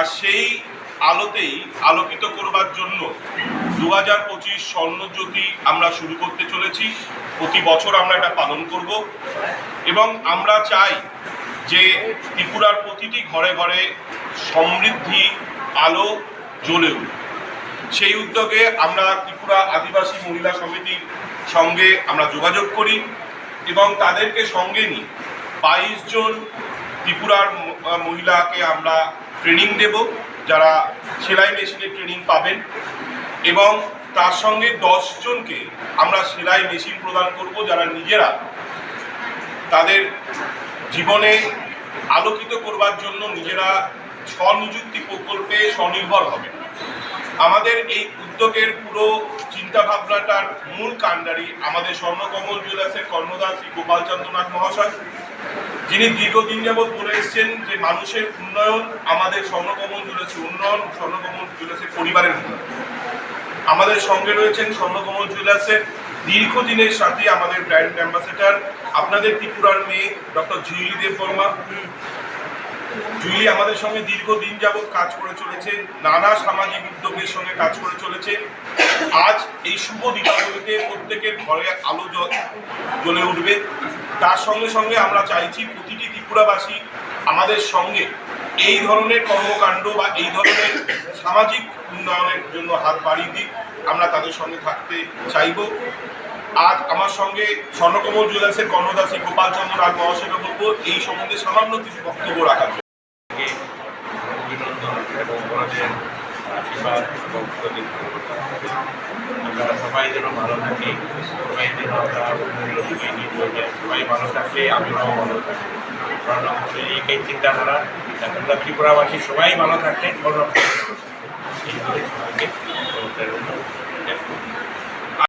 আর সেই আলোতেই আলোকিত করবার জন্য দু হাজার পঁচিশ স্বর্ণজ্যোতি আমরা শুরু করতে চলেছি। প্রতি বছর আমরা এটা পালন করব। এবং আমরা চাই যে ত্রিপুরার প্রতিটি ঘরে ঘরে সমৃদ্ধি আলো জ্বলে সেই উদ্যোগে আমরা ত্রিপুরা আদিবাসী মহিলা সমিতির সঙ্গে আমরা যোগাযোগ করি এবং তাদেরকে সঙ্গে নিই বাইশ জন ত্রিপুরার মহিলাকে আমরা ট্রেনিং দেব, যারা সেলাই মেশিনে ট্রেনিং পাবেন। এবং তার সঙ্গে দশ জনকে আমরা সেলাই মেশিন প্রদান করব, যারা নিজেরা তাদের জীবনে আলোকিত করবার জন্য নিজেরা স্বনিযুক্তি প্রকল্পে স্বনির্ভর হবে আমাদের এই উদ্যোগের পুরো চিন্তা ভাবনাটার মূল কাণ্ডারি আমাদের স্বর্ণকমল জুয়েলার্সের কর্ণধার শ্রী গোপাল চন্দ্রনাথ মহাশয়। যিনি দীর্ঘদিন যাবৎ বলে এসছেন যে মানুষের উন্নয়ন, আমাদের স্বর্ণকমল জুয়েলার্সের উন্নয়ন, স্বর্ণকমল জুয়েলার্সের পরিবারের উন্নয়ন। আমাদের সঙ্গে রয়েছেন স্বর্ণকমল জুয়েলার্সের দীর্ঘদিনের সাথে আমাদের ব্র্যান্ড অ্যাম্বাসেডার, আপনাদের ত্রিপুরার মেয়ে, ডক্টর জুইলি দেব বর্মা। জুইলি আমাদের সঙ্গে দীর্ঘদিন যাবৎ কাজ করে চলেছে, নানা সামাজিক উদ্যোগের সঙ্গে কাজ করে চলেছে। আজ এই শুভ দীপাবলিতে প্রত্যেকের ঘরে আলো জ্বলে উঠবে। তার সঙ্গে সঙ্গে আমরা চাইছি প্রতিটি ত্রিপুরাবাসী আমাদের সঙ্গে এই ধরনের কর্মকাণ্ড বা এই ধরনের সামাজিক উন্নয়নের জন্য হাত বাড়িয়ে দিক। আমরা তাদের সঙ্গে থাকতে চাইব। আজ আমার সঙ্গে স্বর্ণকমল জুয়েলার্সের কর্ণদাসী গোপাল চন্দ্র রাজ মহাশয়কে এই সম্বন্ধে সামান্য কিছু বক্তব্য রাখার জন্য। থেকে অভিনন্দন এবং বড়দের আশীর্বাদ এবং আমরা সবাই যেন ভালো থাকি, সবাই যেন সবাই ভালো থাকলে আমিও ভালো থাকি কারণ আমাদের এই চিন্তাধারা আমরা ত্রিপুরাবাসী, সবাই ভালো থাকলে স্বর্ণ